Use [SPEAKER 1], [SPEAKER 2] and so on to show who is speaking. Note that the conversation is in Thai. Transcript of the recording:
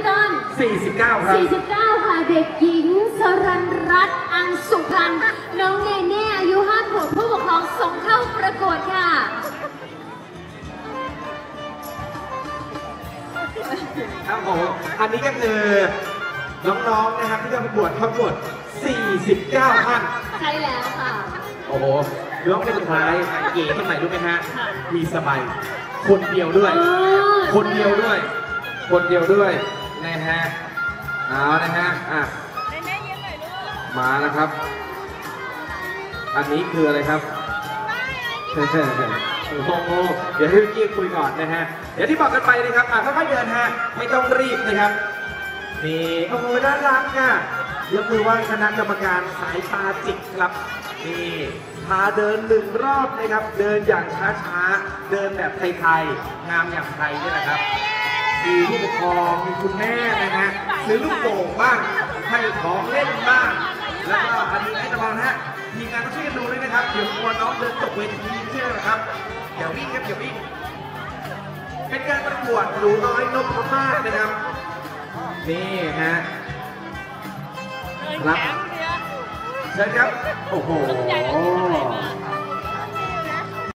[SPEAKER 1] พี่ต้น
[SPEAKER 2] 49 ครับ
[SPEAKER 1] 49 ค่ะ เด็กหญิงสรันรัตน์อังสุพันธ์น้องเนเน่อายุ5ขวบผู้ปกครองส่งเข้าประกวดค่ะ
[SPEAKER 2] ครับผม อันนี้ก็คือน้องๆ นะครับที่จะประกวดทั้งหมด 49 ท่าน
[SPEAKER 1] ใช่แล้วค่ะ
[SPEAKER 2] โอ้โหน้องคนสุดท้ายเก๋ทำไมรู้ไหมฮะ มีสบายคนเดียวด้วย
[SPEAKER 1] เออ
[SPEAKER 2] คนเดียวด้วย คนเดียวด้วย นะฮะเอานะฮะอะมาแล้วครับ อันนี้คืออะไรครับโอ้โหเดี๋ยวให้พี่กี้คุยก่อนนะฮะ เดี๋ยวที่บอกกันไปนะครับอะค่อยๆเดินฮะ ไม่ต้องรีบนะครับนี่โอ้โหน่ารักอะยกมือไหว้คณะกรรมการสายตาจิกครับนี่พาเดินหนึ่งรอบนะครับ เดินอย่างช้าๆ เดินแบบไทยๆ งามอย่างไทยนี่แหละครับ มีผู้ปกครองมีคุณแม่นะฮะซื้อลูกโป่งบ้างให้ของเล่นบ้าง แล้วก็อันนี้ให้ระวังนฮะทีมงานต้องช่วยกันดูด้วยนะครับเดี๋ยวกลัวน้องเดินตกเวทีใช่ไหมครับอย่าวิ่งครับอย่าวิ่งเป็นการประกวดหนูน้อยนพมานะครับ นี่ฮะรับเชิญครับ โอ้โห